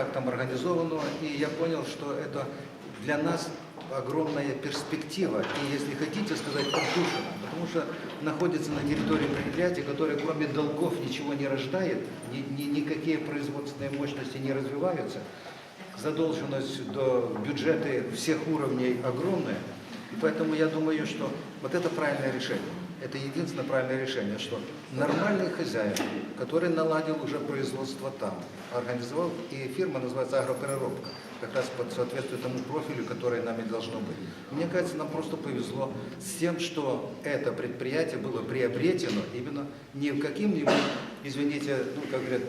как там организованного, и я понял, что это для нас огромная перспектива, и если хотите сказать, отдушина, потому что находится на территории предприятия, которое кроме долгов ничего не рождает, ни- ни- никакие производственные мощности не развиваются, задолженность до бюджеты всех уровней огромная, и поэтому я думаю, что вот это правильное решение. Это единственное правильное решение, что нормальный хозяин, который наладил уже производство там, организовал, и фирма называется агропереробка, как раз под соответствует тому профилю, который нами должно быть. Мне кажется, нам просто повезло с тем, что это предприятие было приобретено именно не каким-нибудь, извините, ну, как говорят,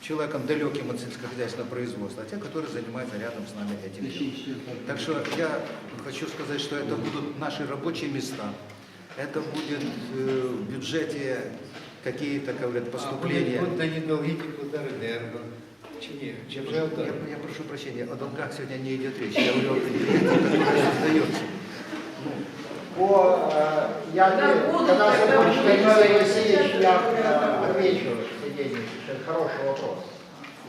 человеком далеким от сельскохозяйственного производства, а те, которые занимаются рядом с нами этим делом. Так что я хочу сказать, что это будут наши рабочие места, это будет э, в бюджете какие-то, как говорят, поступления. А вже отак? Я, я прошу прощения, о долгах сегодня не идет речь. Я говорю о предприятии, которое создается. По, э, я, когда будут. Николай Васильевич, я э, отвечу это хороший вопрос.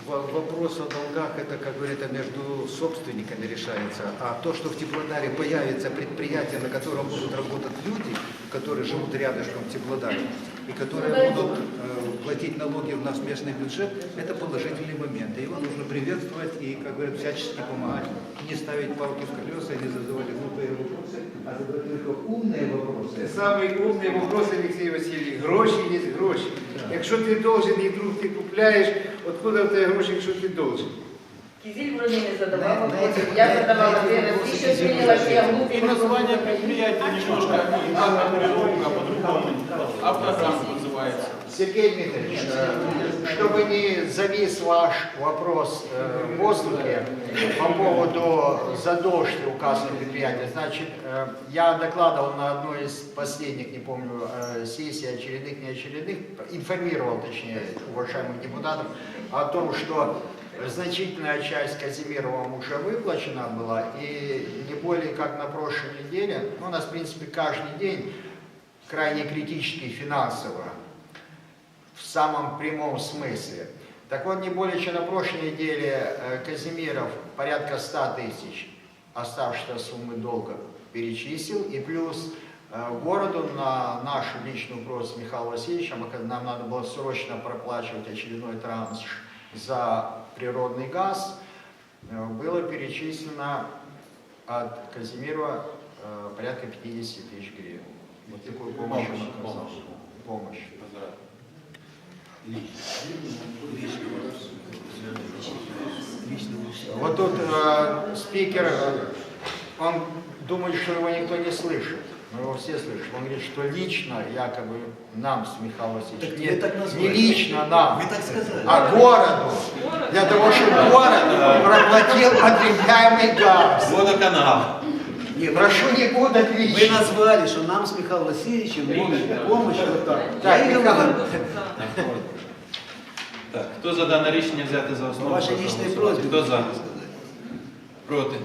Вопрос о долгах, это, как говорится, между собственниками решается. А то, что в Теплодаре появится предприятие, на котором будут работать люди, которые живут рядышком в Теплодаре, и которые будут э, платить налоги в наш местный бюджет, это положительный момент. И его нужно приветствовать и, как говорят, всячески помогать. Не ставить палки в колеса, не задавать глупые вопросы, а задавать только умные Це вопросы. самий умний вопрос, Олексій Васильович. Гроші є гроші. Якщо ти должен і друг ти купляєш, откуда в тебе гроші, якщо ти должен? Кизиль вроде не задавал На- на вопросы. эти- Я на- задавала на эти ответы. вопросы Ты еще Кизиль сменила, что я отвечает. глупый. И название предприятия немножко, и агропереробка по-другому, автограмм называется. Сергей Дмитриевич, э, чтобы не завис ваш вопрос э, в воздухе по поводу задолженности указанного предприятия, значит, э, я докладывал на одной из последних, не помню, э, сессий очередных, не очередных, информировал, точнее, уважаемых депутатов о том, что значительная часть Казимировым уже выплачена была, и не более как на прошлой неделе, ну, у нас, в принципе, каждый день крайне критический финансово, в самом прямом смысле. Так вот, не более чем на прошлой неделе э, Казимиров порядка 100 тысяч оставшейся суммы долга перечислил, и плюс э, городу на нашу личную просьбу с Михаилом Васильевичем, а когда нам надо было срочно проплачивать очередной транш за природный газ, э, было перечислено от Казимирова порядка 50 тысяч гривен. Вот такую помощь он оказал. Помощь. Вот тут э, спикер, э, он думает, что его никто не слышит. Но его все слышат. Он говорит, что лично якобы нам с Михаилом Васильевичем. Нет, вы так не лично нам, Вы так сказали. а городу. Для того, чтобы город проплатил потребляемый газ. Водоканал. Нет, Прошу не путать Вы лично. назвали, что нам с Михаилом Васильевичем помощь, помощь вот так. Так, Я Михаил, говорю, Так, хто за дане рішення взяти за по основу? вашей прошу личной голосувати. просьбе. Хто за? можно сказать. Проти?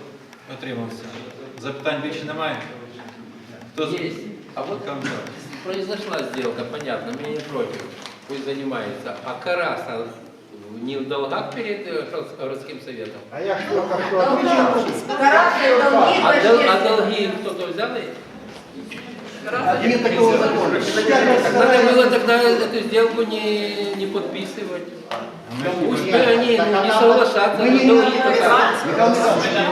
Отримався. Запитань більше немає? Хто за? Есть. А вот Михайло Михайлович. произошла сделка, понятно, мы не против, пусть занимается. А Караса не в долгах перед э, городским советом? А я ж только что отвечал. Карасные долги А, дол- а пошли. долги кто-то взял? Нет такого закона. Так надо было тогда эту сделку не, не подписывать. Пусть Нет, они ну, не она- соглашаться мы на не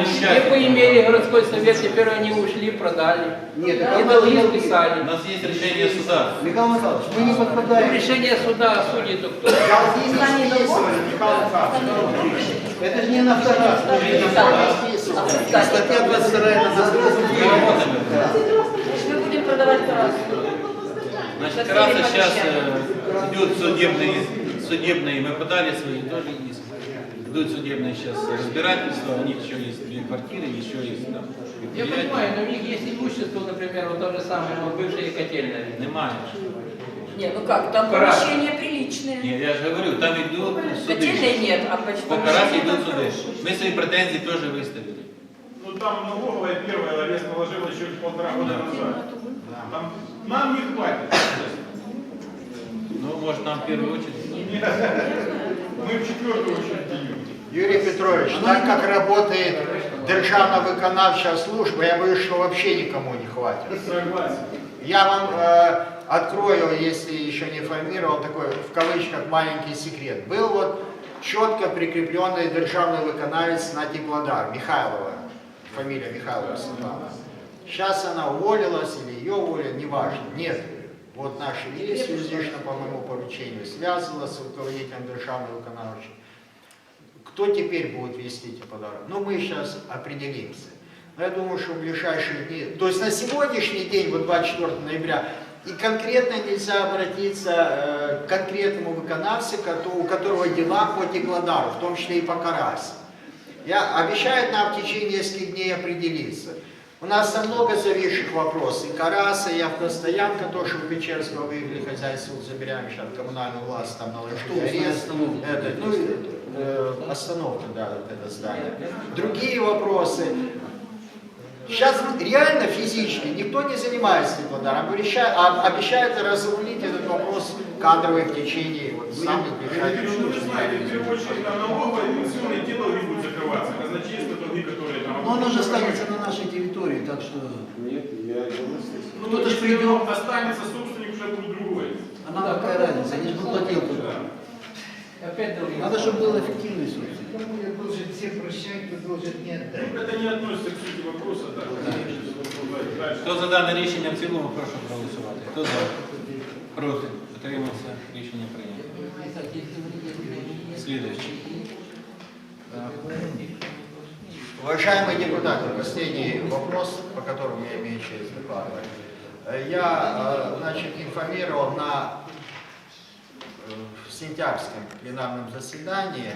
вещаем. поимели городской совет, теперь они ушли, продали. Нет, И долги надо- У списали. нас є рішення суда. Михаил Михайлович, мы не Ну, подпадаем. решение суда судит кто? Не. Это же не нафтогаз. Статья 22 это продавать Карасу. Значит, Караса сейчас идет судебные, судебные, мы подали свои тоже иск. Идут судебные сейчас разбирательства, у них еще есть две квартиры, еще есть там Я предприятия. понимаю, но у них есть имущество, например, вот то же самое, вот бывшая котельная. Немає. Не, ну как, там Карас. помещения приличные. Ні, я ж говорю, там йдуть Котельной суди. нет, а почему? По Карасі йдуть суди. Ми свої претензії теж виставили. Ну там налоговая первая арест положила еще полтора года назад. Там нам не хватит. Ну, може, нам в першу очередь. Нет. Мы в четвертую очередь идем. Юрий Петрович, так как работает державная виконавчая служба, я боюсь, что вообще никому не хватит. Согласен. Я вам э, открою, если еще не информировал, такой в кавычках маленький секрет. Был вот четко прикрепленный державный виконавец на Теплодар, Михайлова, фамилия Михайлова Светлана. Сейчас она уволилась или ее уволили, неважно. Нет, вот наша есть юридично по моему поручению, связывалась с руководителем державного виконавчего. Кто теперь будет вести эти подарки? Ну, мы сейчас определимся. Но я думаю, что в ближайшие дни, то есть на сегодняшний день, вот 24 ноября, и конкретно нельзя обратиться э, к конкретному виконавцу, кото- у которого дела по Теплодару, в том числе и по Карасе. Я обещаю нам в течение нескольких дней определиться. У нас там много зависших вопросов. И Караса, и автостоянка, то, что в Печерского выиграли хозяйство, забираем сейчас коммунальную власть, там наложили арест. Это, ну, э, остановка, да, вот это здание. Другие вопросы. Сейчас реально физически никто не занимается Теплодаром. Обещают, а- обещают разрулить этот вопрос кадровый в течение вот, самых Ну, ближайших вы же знаете, в первую очередь, там налоговое, пенсионное дело не будет закрываться. Казначейство, долги, которые там... Но оно же останется нашей территории, так что Ну, кто-то ж если придет. оно останется, собственник уже будет другой. а нам какая разница, они же платил туда. Да. Опять долги. Надо, чтобы был эффективный собственник. Кому я должен всем прощать, кто должен не отдать. Это не относится к сути вопроса, да. Дальше. Хто за дане рішення в цілому, прошу проголосувати. Хто за? Проти? Утримався? Рішення прийнято. Слідуючий. Уважаемые депутаты, последний вопрос, по которому я имею честь докладывать. Э, Я, э, значит, информировал на э, сентябрьском пленарном заседании,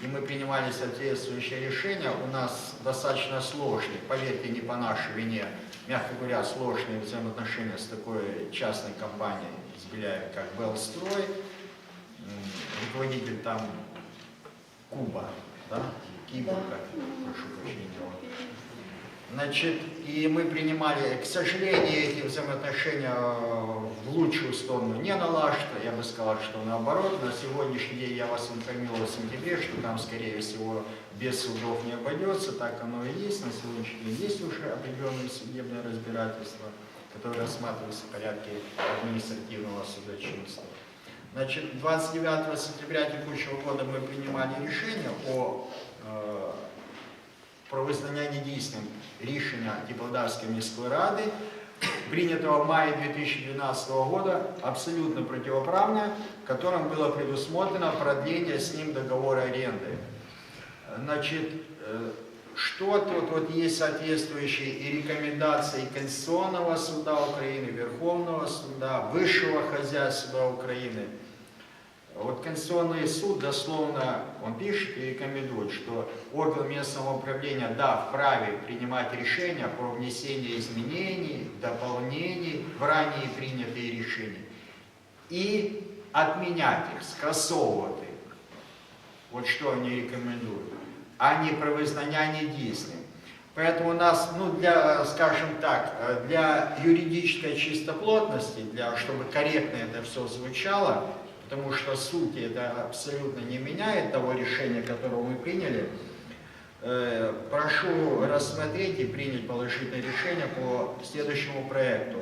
и мы принимали соответствующее решение. У нас достаточно сложные, поверьте, не по нашей вине, мягко говоря, сложные взаимоотношения с такой частной компанией с Беляевым, как Белстрой. Руководитель там Куба, да? Как, прошу прощения. Значит, и мы принимали, к сожалению, эти взаимоотношения э, в лучшую сторону не налажены. Я бы сказал, что наоборот. На сегодняшний день я вас информировал в сентябре, что там, скорее всего, без судов не обойдется. Так оно и есть. На сегодняшний день есть уже определенные судебные разбирательства, которые рассматриваются в порядке административного судочинства. Значит, 29 сентября текущего года мы принимали решение о про визнання недійсним рішення Теплодарської міської ради, принятого в мае 2012 года, абсолютно противоправно, которым было предусмотрено продление с ним договора аренды. Значит, э, что тут вот есть соответствующие и рекомендации Конституционного суда Украины, Верховного суда, Высшего хозяйства Украины. вот Конституционный суд дословно, он пишет и рекомендует, что орган местного управления, да, вправе принимать решения про внесение изменений, дополнений в ранее принятые решения и отменять их, скасовывать их. Вот что они рекомендуют, а не про недійсним. Поэтому у нас, ну, для, скажем так, для юридической чистоплотности, для, чтобы корректно это все звучало, потому что сути это абсолютно не меняет того решения, которое мы приняли, э, прошу рассмотреть и принять положительное решение по следующему проекту.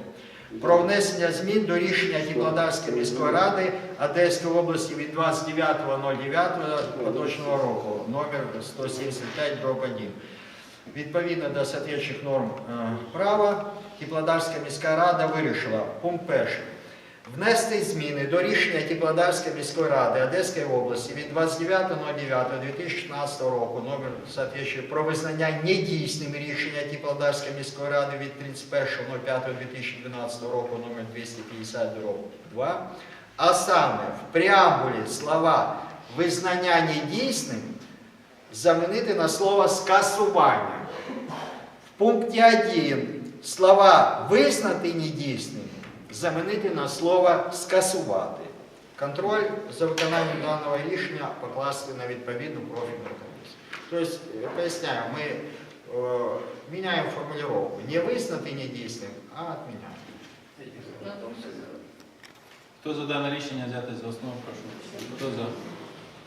Про внесення змін до рішення Теплодарської міської ради Одеської області від 29.09 поточного року, номер 175 дроб 1. Відповідно до соответствуючих норм е, права, Теплодарська міська рада вирішила, пункт перший, Внести зміни до рішення Теплодарської міської ради Одеської області від 29.09.2016 року, номер про визнання недійсним рішення Теплодарської міської ради від 31.05.2012 року, номер 250 2, а саме в преамбулі слова визнання недійсним замінити на слово скасування. В пункті 1 слова визнати недійсним замінити на слово скасувати. Контроль за виконанням даного рішення покласти на відповідну профільну комісію. Тобто, е, поясняю, ми е, міняємо формулировку. Не визнати недійсним, а відміняємо. Хто за дане рішення взяти за основу, прошу. Хто за?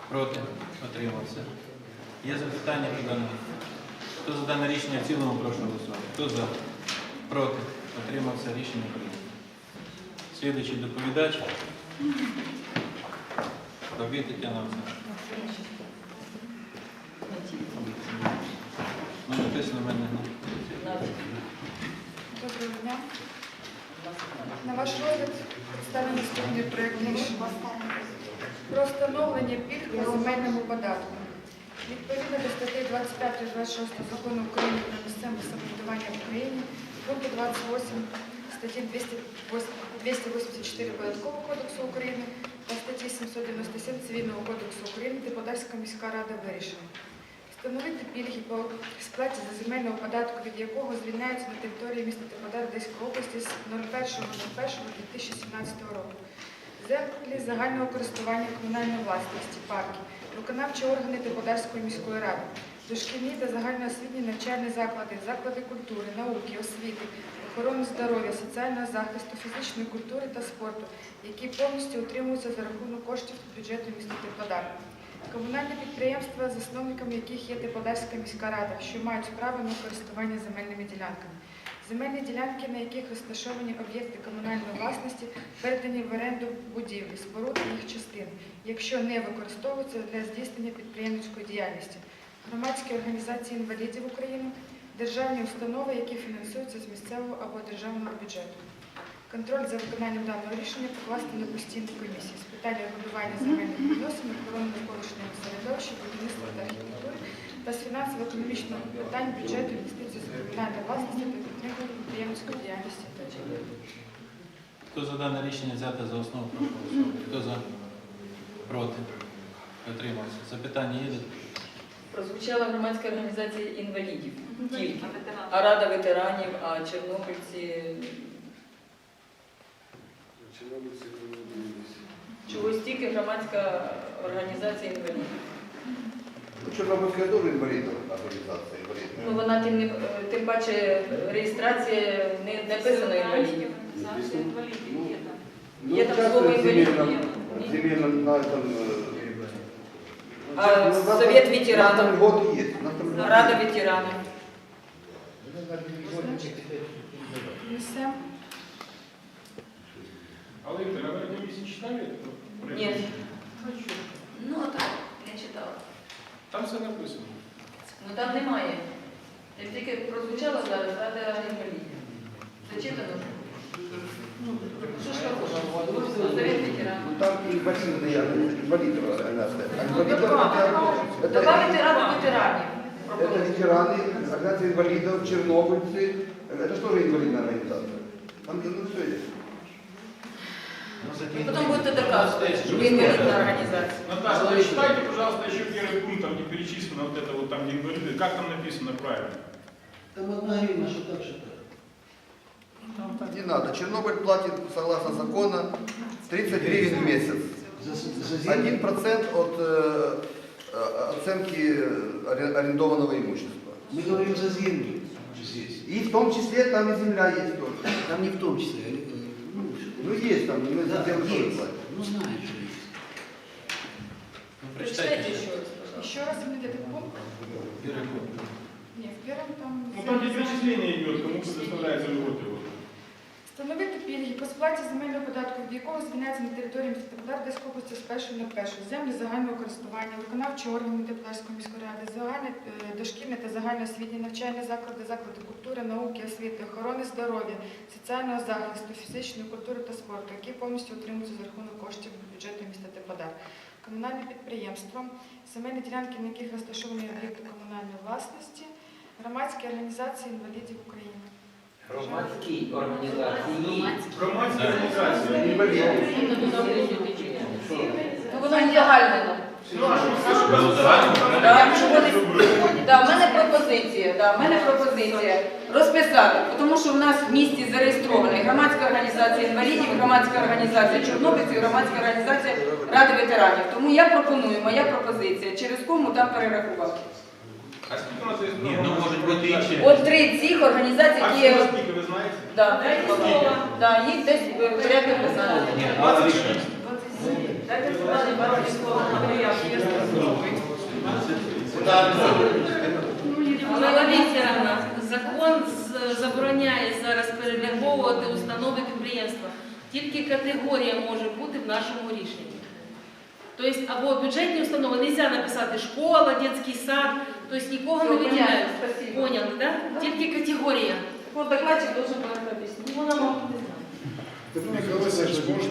Проти? Утримався? Є запитання по даному? Хто за дане рішення в цілому прошу голосувати? Хто за? Проти? Отримався рішення прийнято. Слідуючий доповідач. Бабі Тетяна Ну, написано мене. ну. Доброго дня. На ваш розгляд представлений сьогодні проєкт рішення про встановлення пільг на земельному податку. Відповідно до статей 25-26 Закону України про місцеве самоврядування в Україні, пункту 28 статті 208 284 Податкового кодексу України та статті 797 Цивільного кодексу України Депутатська міська рада вирішила Встановити пільги по сплаті за земельного податку, від якого звільняються на території міста Теплодар Одеської області з 01.01.2017 року. Землі загального користування комунальної власності, парки, виконавчі органи Теплодарської міської ради, дошкільні та загальноосвітні навчальні заклади, заклади культури, науки, освіти, охорони здоров'я, соціального захисту, фізичної культури та спорту, які повністю утримуються за рахунок коштів бюджету міста Теплодар. Комунальні підприємства, засновниками яких є Теплодарська міська рада, що мають право на користування земельними ділянками. Земельні ділянки, на яких розташовані об'єкти комунальної власності, передані в оренду будівлі, споруд і їх частин, якщо не використовуються для здійснення підприємницької діяльності, громадські організації інвалідів України, державні установи, які фінансуються з місцевого або державного бюджету. Контроль за виконанням даного рішення покласти на постійну комісію з питань регулювання земельних відносин, охорони навколишнього середовища, будівництва та архітектури та з фінансово-економічного питань бюджету, інвестицій з комунальної власності та підтримки підприємницької діяльності. Хто за дане рішення взяти за основу, прошу голосувати. Хто за? Проти? Отримався. Запитання є? Прозвучала громадська організація інвалідів тільки. А Рада ветеранів, а чорнобильці. Чогось тільки громадська організація інвалідів. Чорнобильська дуже інвалідна організація інвалідна. Ну вона тим не тим паче реєстрація не написано інвалідів. Ну, Є там часто слово інвалід? земельном- Ні. земельном на этом, э, А ну, у нас Совет там- ветеранов? У нас там льготы есть. у нас там льготы Рада есть. ветеранів. Несемо. А вы, Виктор, а вы комиссии читали? этот проект? Ні. Хочу. Ну так, я читала. Там все написано. Ну там немає. Як тільки прозвучало зараз, рада інвалідів. Зачитано. Що ж такого? Совет ветеранів. Ну, Там инвалидные, инвалидов организация. А инвалидов это, Добавити это, раду ветеранів. это ветераны, организация инвалидов, чернобыльцы. Это что же инвалидная организация? Там ну, все есть. Потім будете доказувати, що ви інвалідна організація. Наташа, прочитайте, пожалуйста, еще первый пункт, там не перечислено вот это вот там, где инвалиды. Как там написано правильно? Там одна гривна, что так, что так. Надо. Чернобыль платит, согласно закону, 30 гривен в месяц. Один процент от э, э, оценки аре- арендованного имущества. Мы говорим за землю здесь. И в том числе там и земля есть тоже. Там не в том числе. э, ну, Ну есть там, мы да, за землю тоже платим. Ну, знаешь, что есть. Ну, Прочитайте прочитайте. ще раз. Еще раз мне этот пункт. Переход. Нет, в первом там... Ну там где перечисление идет, кому предоставляется льготы. Встановити пільги по сплаті земельного податку, від якого звільняється на території міста Теплодар Одеської області з першої на першу. Землі загального користування, виконавчі органи Теплодарської міської ради, загальне е, дошкільне та загальноосвітні навчальні заклади, заклади культури, науки, освіти, охорони здоров'я, соціального захисту, фізичної культури та спорту, які повністю утримуються за рахунок коштів бюджету міста Теплодар. Комунальне підприємство, земельні ділянки, на яких розташовані об'єкти комунальної власності, громадські організації інвалідів України. Громадські організації. Громадская организация. Ну воно не загальнено. Було загально, правильно? Да, в мене пропозиція, да, в мене пропозиція розписати, тому що в нас в місті зареєстровані громадська організація інвалідів, громадська організація чорнобильців, громадська організація Ради ветеранів. Тому я пропоную, моя пропозиція, через кому там перерахувати. А сколько у нас есть? Ні, ну можуть бути інші. От три цих організацій, А які всего сколько, вы знаете? да, да, їх десь е, порядок не знаю. Ні, Алла Вікторівна, Дайте сказати, бачите, слово матеріал. Олена Вікторовна, закон з- забороняє зараз перераховувати установи підприємства. Тільки категорія може бути в нашому рішенні. Тобто або бюджетні установи, не можна написати школа, дитячий сад, тобто нікого не Все, понятно, виділяють. спасибо. Поняли, так? Тільки категорія. Вот докладчик должен был это объяснить. Ну, вона мабуть, не знає. Михаил Васильевич, можно?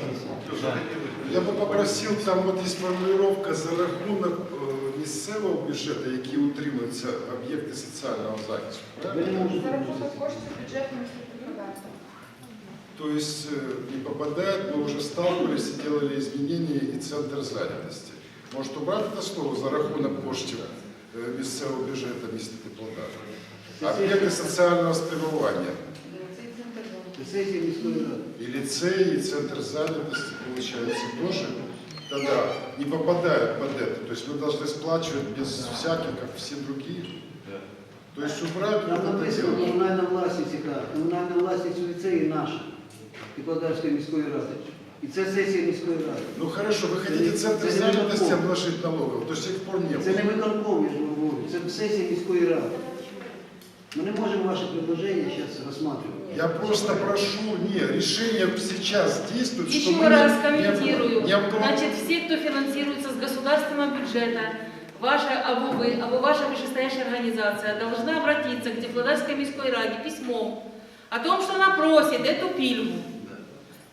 Я бы попросил, там вот есть формулировка за рахунок е, місцевого бюджету, які утримуються об'єкти соціального захисту. Ви Правильно? не можете За рахунок коштів бюджетного законодавства. То есть э, не попадает, мы уже сталкивались и делали изменения и центр занятости. Может убрать это слово за рахунок коштів е, місцевого бюджету міста Теплодара? Об'єкти соціального спрямування. Це сесія міської ради. И лицей, и центр занятости, получается, тоже тогда не попадают под это. То есть мы должны сплачивать без всяких, как все другие. То есть убрать Там вот это написано дело. комунальна власність яка. Комунальна власність у ліцеї наша. Теплодарської міської ради. І це сесія міської ради. Ну хорошо, вы хотите центр Это не занятости закон. обложить налогом, до сих пор не Це не было. виконком, я ж вам говорю. Це сесія міської ради. Ми не можемо ваше предложення зараз розглядати. Я просто прошу, не, решение сейчас действует, Еще чтобы раз не, комментирую. не обкру- Значит, все, кто финансируется с государственного бюджета, ваша, або вы, або ваша вышестоящая организация должна обратиться к Теплодарской міськой раді письмом о том, что она просит эту пильгу.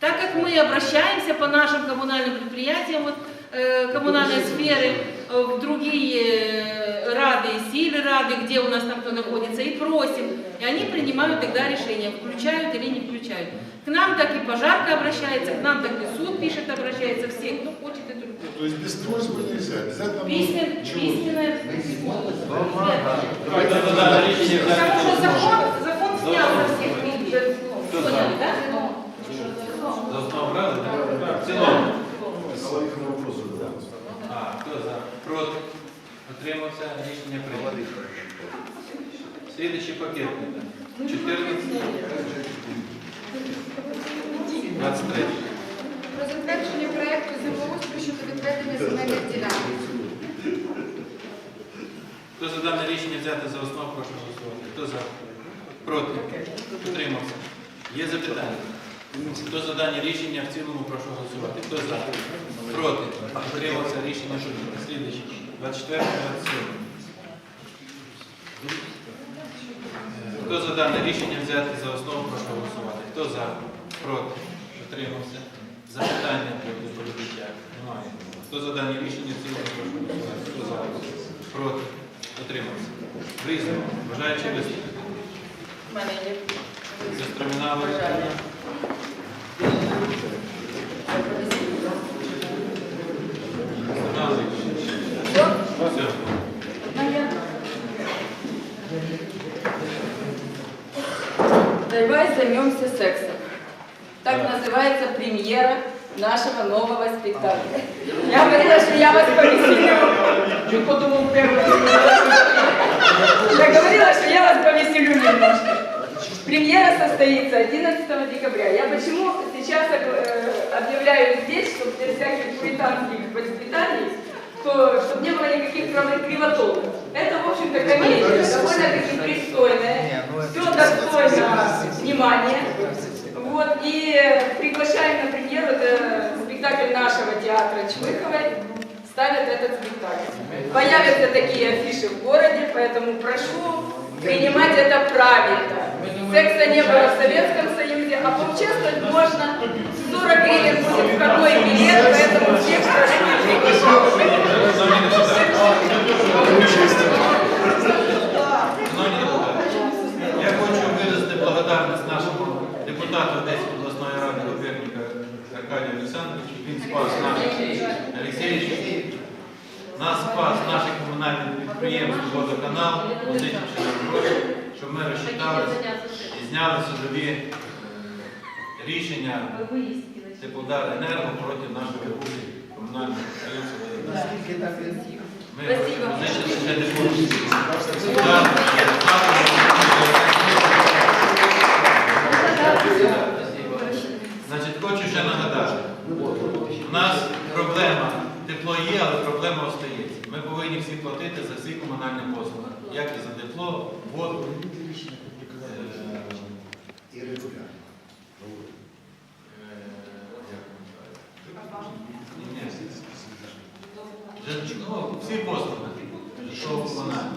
так как мы обращаемся по нашим коммунальным предприятиям, вот, э, коммунальной сферы, э, в другие э, рады, силы рады, где у нас там кто находится, и просим. И они принимают тогда решение, включают или не включают. К нам так и пожарка обращается, к нам так и суд пишет, обращается, все, кто хочет эту любовь. То есть без просьбы нельзя. Обязательно Письмен, письменное рішення Потому что закон, закон снял со всех? Поняли, да? за основу брали, так? В цілому. А, хто за? Проти? Утримався? Рішення прийнято. Слідуючий пакет. 14. 23. Про затвердження проекту землеустрою щодо відведення земельних ділянок. Хто за дане рішення взяти за основу, прошу голосувати. Хто за? Проти? Утримався. Є запитання? Хто за дані рішення в цілому, прошу голосувати. Хто за? Проти? Утримався. Рішення. Слідуючий. 24, 27. Хто за дане рішення взяти за основу, прошу голосувати. Хто за? Проти? Утримався. Запитання до доповідача? Немає. Хто за дані рішення в цілому, прошу голосувати. Хто за? Проти? Утримався. В різному. Бажаючи виступити. В мене є. Застромінали. Давай займемся сексом. Так называется премьера нашего нового спектакля. Я говорила, что я вас повеселю. Я говорила, что я вас повеселю немножко. Премьера состоится 11 декабря. Я почему сейчас э, объявляю здесь, чтобы без всяких пуританских воспитаний, то, чтобы не было никаких кривотолков. Это, в общем-то, комедия, довольно-таки пристойная. Все достойно внимания. Вот, и приглашаем на премьеру, это спектакль нашего театра Чмыховой, ставят этот спектакль. Появятся такие афиши в городе, поэтому прошу принимать это правильно. Секса не было в Советском Союзе, а поучаствовать можно. 40 гривен будет входной билет, поэтому всех прошу приглашать. Шановні депутати, я хочу виразити благодарність нашому депутату Одеської обласної ради Коперника Аркадію Олександровичу. Він спас нас, Олексійович, нас спас наше комунальне підприємство «Водоканал», позичивши нам гроші, щоб ми розчитали і зняли собі е, рішення рішення теплодаренерго типу, проти нашої руки комунального підприємства. Ми знищили ще не Значить, хочу ще нагадати. У нас тепло є, але проблема остається. Ми повинні всі платити за всі комунальні комунальні послуги, як і за тепло, воду. е. Вже, ну, всі послуги, що вона.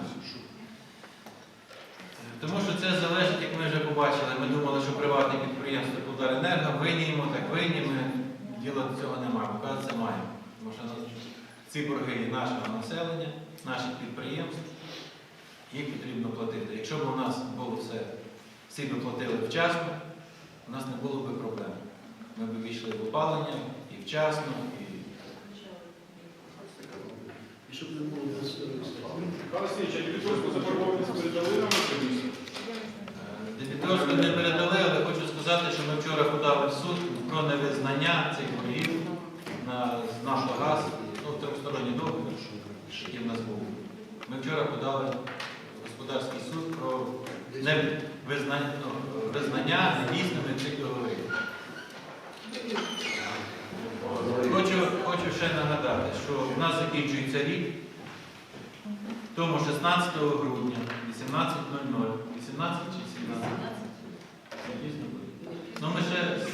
Тому що це залежить, як ми вже побачили, ми думали, що приватне підприємство Ударенерго винніємо, так винніємо. Діла цього немає, оказується маємо. Тому що ці борги є нашого населення, наших підприємств, їх потрібно платити. Якщо б у нас було все, всі би платили вчасно, у нас не було б проблем. Ми б війшли в опалення і вчасно, і І щоб не було дебіторську передали не передали, але хочу сказати, що ми вчора подали в суд про невизнання цих Нафтогаз, ну, в трьохсторонній договір, який в нас був. Ми вчора подали господарський суд про невизнання, ну, визнання недійсними цих договорів. Хочу, хочу ще нагадати, що в нас закінчується рік, тому 16 грудня 18.00, 18 чи 17? Це дійсно буде. Ну ми ще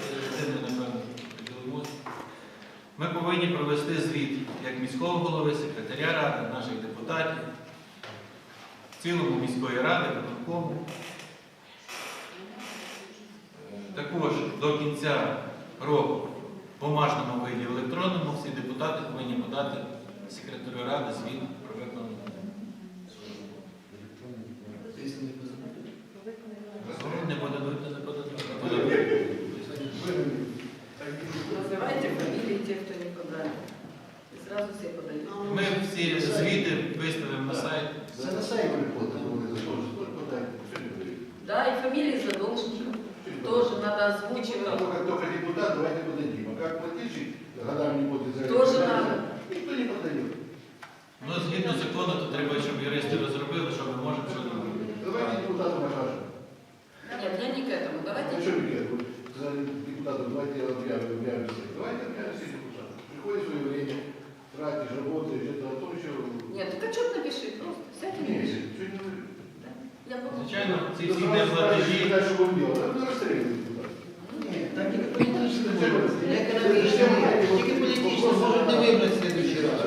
Ми повинні провести звіт як міського голови, секретаря ради, наших депутатів, в цілому міської ради, виконкому. Також до кінця року в бумажному виді, в електронному всі депутати повинні подати секретарю ради звіт про виконану Ми всі звіти виставимо на сайт. Це на сайт приходить, вони заходять. Да, і фамілії задовжників теж треба озвучувати. Только, только депутат, давайте подадим. А как плательщик Звичайно, ці Ну, всі сразу неплатежі. спрашиваешь, что он делал. Это расстреливает депутата. Ні, так і політично може. Не економічно, тільки політично можуть не вибрати в следующий раз.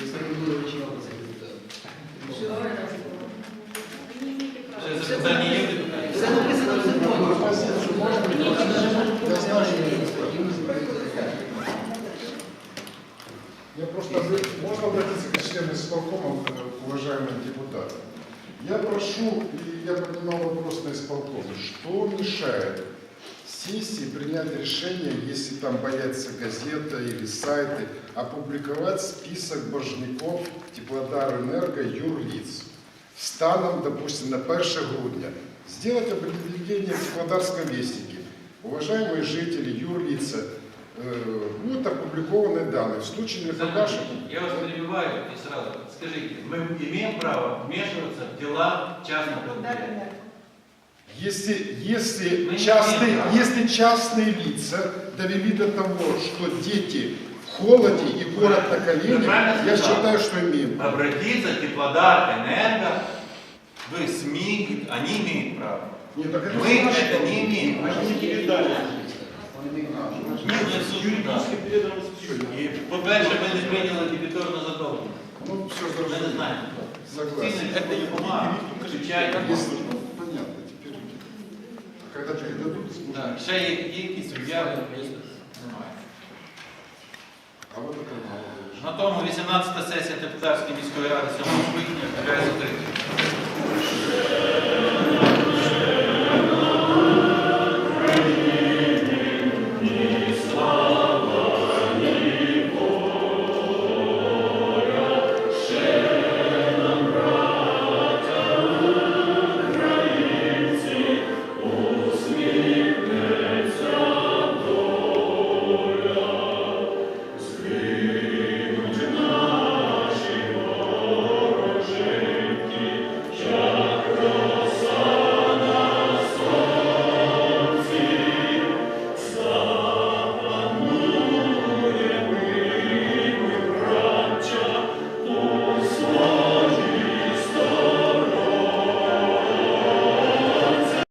Якщо не буде починати цей депутат. Ще запитання є в депутатів? Все написано в законі. Що можна прийняти, навіть можна Я знаю, что прийняти. это Я просто обра- можно обратиться к членам исполкома, э, уважаемые депутаты. Я прошу, и я поднимал вопрос на исполком, что мешает сессии принять решение, если там появится газета или сайты, опубликовать список божников Теплодар Энерго юрлиц станом, допустим, на 1 грудня. Сделать объявление в Теплодарском вестнике. Уважаемые жители, юрлица, э, будут опубликованы данные. В случае непродажи... Я вас перебиваю и сразу Скажите, мы имеем право вмешиваться в дела частных предприятий? Если, если, Мы не частные, имеем права. если частные лица довели до того, что дети в холоде и город на коленях, Вы правильно я сказали. считаю, что имеем. право. Обратиться в Теплодар Энерго, в СМИ, они имеют право. Нет, так это Мы же наше это право. не имеем права. Они не передали. Ні, не в суд, Юридически да. передано в суд. І, по-перше, ми не прийняли дебіторну задоволення. Ну, все Мы не зрозуміло. знаем. Согласен. Цельность это Юма, ну, Если- Понятно, теперь. А когда передадут, сможем. Да, ще є, судья якісь. А вот это мало. На том 18-та сесія депутатської міської ради 7 квітня. Закриваю.